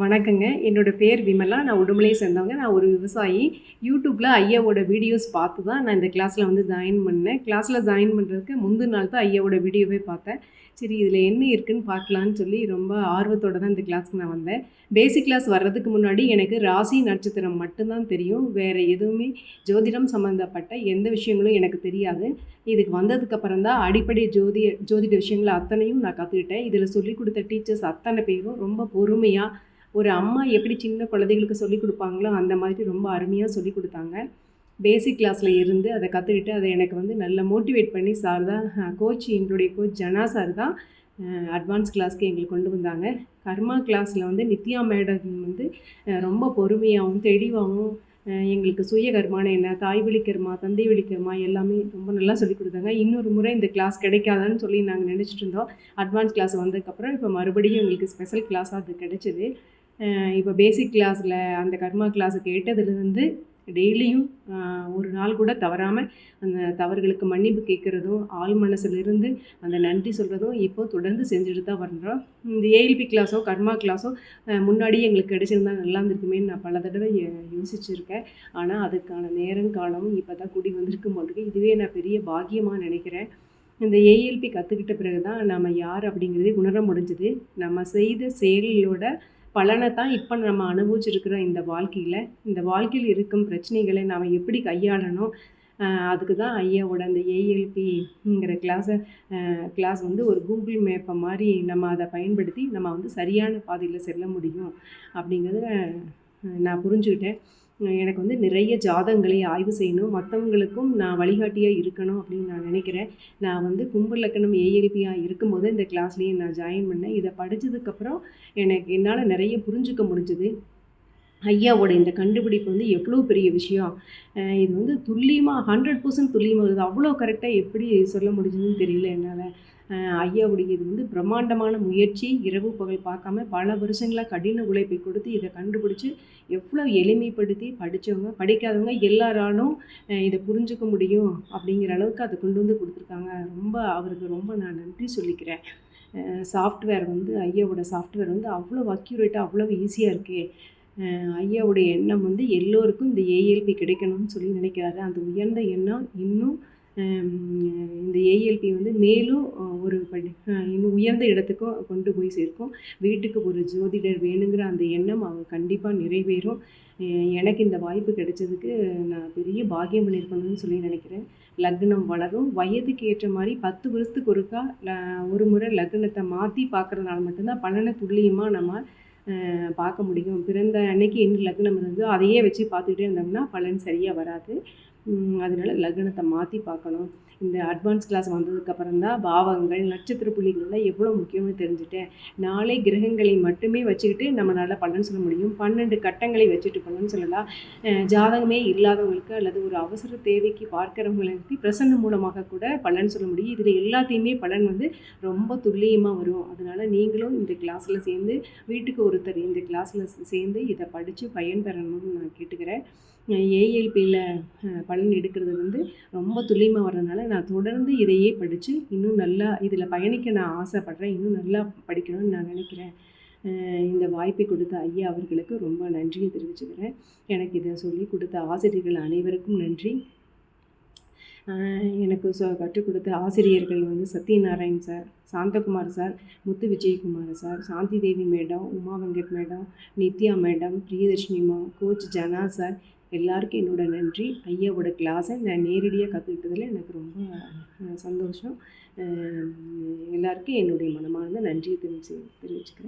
வணக்கங்க. என்னோடய பேர் விமலா. நான் உடுமலையை சேர்ந்தவங்க. நான் ஒரு விவசாயி. யூடியூப்பில் ஐயாவோட வீடியோஸ் பார்த்து தான் நான் இந்த கிளாஸில் வந்து ஜாயின் பண்ணேன். கிளாஸில் ஜாயின் பண்ணுறதுக்கு முந்தின நாள் தான் ஐயாவோட வீடியோவே பார்த்தேன். சரி இதில் என்ன இருக்குன்னு பார்க்கலான்னு சொல்லி ரொம்ப ஆர்வத்தோடு தான் இந்த கிளாஸ்க்கு நான் வந்தேன். பேசிக் கிளாஸ் வர்றதுக்கு முன்னாடி எனக்கு ராசி நட்சத்திரம் மட்டும்தான் தெரியும். வேறு எதுவுமே ஜோதிடம் சம்மந்தப்பட்ட எந்த விஷயங்களும் எனக்கு தெரியாது. இதுக்கு வந்ததுக்கப்புறம் தான் அடிப்படை ஜோதி ஜோதிட விஷயங்களை அத்தனையும் நான் கற்றுக்கிட்டேன் இதில் சொல்லிக் கொடுத்த டீச்சர்ஸ் அத்தனை பேரும் ரொம்ப பொறுமையாக ஒரு அம்மா எப்படி சின்ன குழந்தைகளுக்கு சொல்லிக் கொடுப்பாங்களோ அந்த மாதிரி ரொம்ப அருமையாக சொல்லிக் கொடுத்தாங்க. பேசிக் கிளாஸில் இருந்து அதை கற்றுக்கிட்டு அதை எனக்கு வந்து நல்லா மோட்டிவேட் பண்ணி சார் தான் கோச் எங்களுடைய கோச் ஜனா சார் தான் அட்வான்ஸ் கிளாஸ்க்கு எங்களுக்கு கொண்டு வந்தாங்க. கர்மா கிளாஸில் வந்து நித்யா மேடம் வந்து ரொம்ப பொறுமையாகவும் தெளிவாகவும் எங்களுக்கு சுய கர்மான என்ன தாய் வழி தந்தை வலிக்கர்மா எல்லாமே ரொம்ப நல்லா சொல்லி கொடுத்தாங்க. இன்னொரு முறை இந்த கிளாஸ் கிடைக்காதான்னு சொல்லி நாங்கள் நினச்சிட்டு இருந்தோம். அட்வான்ஸ் கிளாஸ் வந்ததுக்கப்புறம் இப்போ மறுபடியும் எங்களுக்கு ஸ்பெஷல் கிளாஸாக அது கிடைச்சிது. இப்போ பேசிக் கிளாஸில் அந்த கர்மா கிளாஸை கேட்டதுலேருந்து டெய்லியும் ஒரு நாள் கூட தவறாமல் அந்த தவறுகளுக்கு மன்னிப்பு கேட்குறதும் ஆள் மனசுலேருந்து அந்த நன்றி சொல்கிறதும் இப்போ தொடர்ந்து செஞ்சுட்டு தான் வர்றோம். இந்த ஏஎல்பி கிளாஸோ கர்மா கிளாஸோ முன்னாடியே எங்களுக்கு கிடைச்சிருந்தா நல்லா இருந்திருக்குமேன்னு நான் பல தடவை யோசிச்சுருக்கேன். ஆனால் அதுக்கான நேரம் காலமும் இப்போ தான் கூடி வந்திருக்கு போட்டுருக்கு இதுவே நான் பெரிய பாக்கியமாக நினைக்கிறேன். இந்த ஏஎல்பி கற்றுக்கிட்ட பிறகு தான் நம்ம யார் அப்படிங்கிறதே உணர முடிஞ்சது. நம்ம செய்த செயலோட பலனை தான் இப்போ நம்ம அனுபவிச்சிருக்கிற இந்த வாழ்க்கையில். இந்த வாழ்க்கையில் இருக்கும் பிரச்சனைகளை நாம் எப்படி கையாளணும்? அதுக்கு தான் ஐயாவோட அந்த ஏஎல்பிங்கிற கிளாஸை கிளாஸ் வந்து ஒரு கூகுள் மேப்பை மாதிரி நம்ம அதை பயன்படுத்தி நம்ம வந்து சரியான பாதையில் செல்ல முடியும். அப்படிங்கிறத நான் புரிஞ்சுக்கிட்டேன். எனக்கு வந்து நிறைய ஜாதகங்களை ஆய்வு செய்யணும். மற்றவங்களுக்கும் நான் வழிகாட்டியாக இருக்கணும் அப்படின்னு நான் நினைக்கிறேன். நான் வந்து கும்பல் லக்கணம் ஏஎல்பியாக இருக்கும்போது இந்த கிளாஸ்லேயே நான் ஜாயின் பண்ணேன். இதை படித்ததுக்கப்புறம் எனக்கு என்னால் நிறைய புரிஞ்சுக்க முடிஞ்சுது. ஐயாவோட இந்த கண்டுபிடிப்பு வந்து எவ்வளோ பெரிய விஷயம். இது வந்து துல்லியமாக ஹண்ட்ரட் பர்சன்ட் துல்லியமாக வருது. அவ்வளோ கரெக்டாக எப்படி சொல்ல முடிஞ்சதுன்னு தெரியல என்னால். ஐயாவுடைய இது வந்து பிரம்மாண்டமான முயற்சி. இரவு பகல் பார்க்காம பல வருஷங்களாக கடின உழைப்பை கொடுத்து இதை கண்டுபிடிச்சி எவ்வளோ எளிமைப்படுத்தி படித்தவங்க படிக்காதவங்க எல்லாராலும் இதை புரிஞ்சுக்க முடியும் அப்படிங்கிற அளவுக்கு அதை கொண்டு வந்து கொடுத்துருக்காங்க. ரொம்ப அவருக்கு ரொம்ப நான் நன்றி சொல்லிக்கிறேன். சாஃப்ட்வேர் வந்து ஐயாவோட சாஃப்ட்வேர் வந்து அவ்வளோ அக்யூரேட்டாக அவ்வளோ ஈஸியாக இருக்குது ஐயாவுடைய எண்ணம் வந்து எல்லோருக்கும் இந்த ஏஎல்பி கிடைக்கணும்னு சொல்லி நினைக்கிறாரு. அந்த உயர்ந்த எண்ணம் இன்னும் இந்த ஏஎல்பி வந்து மேலும் ஒரு படி இன்னும் உயர்ந்த இடத்துக்கும் கொண்டு போய் சேர்க்கும். வீட்டுக்கு ஒரு ஜோதிடர் வேணுங்கிற அந்த எண்ணம் அவங்க கண்டிப்பாக நிறைவேறும். எனக்கு இந்த வாய்ப்பு கிடைச்சதுக்கு நான் பெரிய பாக்கியம் பண்ணியிருக்கணும்னு சொல்லி நினைக்கிறேன். லக்னம் வளரும். வயதுக்கு ஏற்ற மாதிரி பத்து வருஷத்துக்கு ஒருக்கா ஒரு முறை லக்னத்தை மாற்றி பார்க்குறதுனால மட்டும்தான் பலனை துல்லியமாக நம்ம பார்க்க முடியும். பிறந்த அன்னைக்கு என்ன லக்னம் இருந்தோ அதையே வச்சு பார்த்துக்கிட்டே இருந்தோம்னா பலன் சரியாக வராது. அதனால லக்னத்தை மாற்றி பார்க்கணும். இந்த அட்வான்ஸ் கிளாஸ் வந்ததுக்கப்புறம் தான் பாவங்கள் நட்சத்திர புள்ளிகள்லாம் எவ்வளோ முக்கியம்னு தெரிஞ்சுட்டேன். நாளை கிரகங்களை மட்டுமே வச்சுக்கிட்டு நம்மளால் பலன் சொல்ல முடியும். பன்னெண்டு கட்டங்களை வச்சுட்டு பலன் சொல்லலாம். ஜாதகமே இல்லாதவங்களுக்கு அல்லது ஒரு அவசர தேவைக்கு பார்க்குறவங்களுக்கு பிரசன்ன மூலமாக கூட பலன் சொல்ல முடியும். இதில் எல்லாத்தையுமே பலன் வந்து ரொம்ப துல்லியமாக வரும். அதனால் நீங்களும் இந்த கிளாஸில் சேர்ந்து வீட்டுக்கு ஒருத்தர் இந்த கிளாஸில் சேர்ந்து இதை படித்து பயன்பெறணும்னு நான் கேட்டுக்கிறேன். ஏஎல்பியில் பலன் எடுக்கிறது வந்து ரொம்ப துல்லியமாக வர்றதுனால நான் தொடர்ந்து இதையே படித்து இன்னும் நல்லா இதில் பயணிக்க நான் ஆசைப்பட்றேன். இன்னும் நல்லா படிக்கணும்னு நான் நினைக்கிறேன். இந்த வாய்ப்பை கொடுத்த ஐயா அவர்களுக்கு ரொம்ப நன்றியை தெரிவிச்சுக்கிறேன். எனக்கு இதை சொல்லி கொடுத்த ஆசிரியர்கள் அனைவருக்கும் நன்றி. எனக்கு சொ கற்றுக் கொடுத்த ஆசிரியர்கள் வந்து Satyanarayan sir Shanthakumar sir Muthu Vijayakumar sir Shanthi Devi madam Uma Venkat madam Nithya madam பிரியதர்ஷினிமா coach Jana sir. எல்லாருக்கும் என்னோட நன்றி. ஐயாவோட கிளாஸை நான் நேரடியாக கற்றுக்கிட்டதில் எனக்கு ரொம்ப சந்தோஷம். எல்லாருக்கும் என்னுடைய மனமார்ந்த நன்றியை தெரிவிச்சு தெரிவிச்சுக்கிறேன்.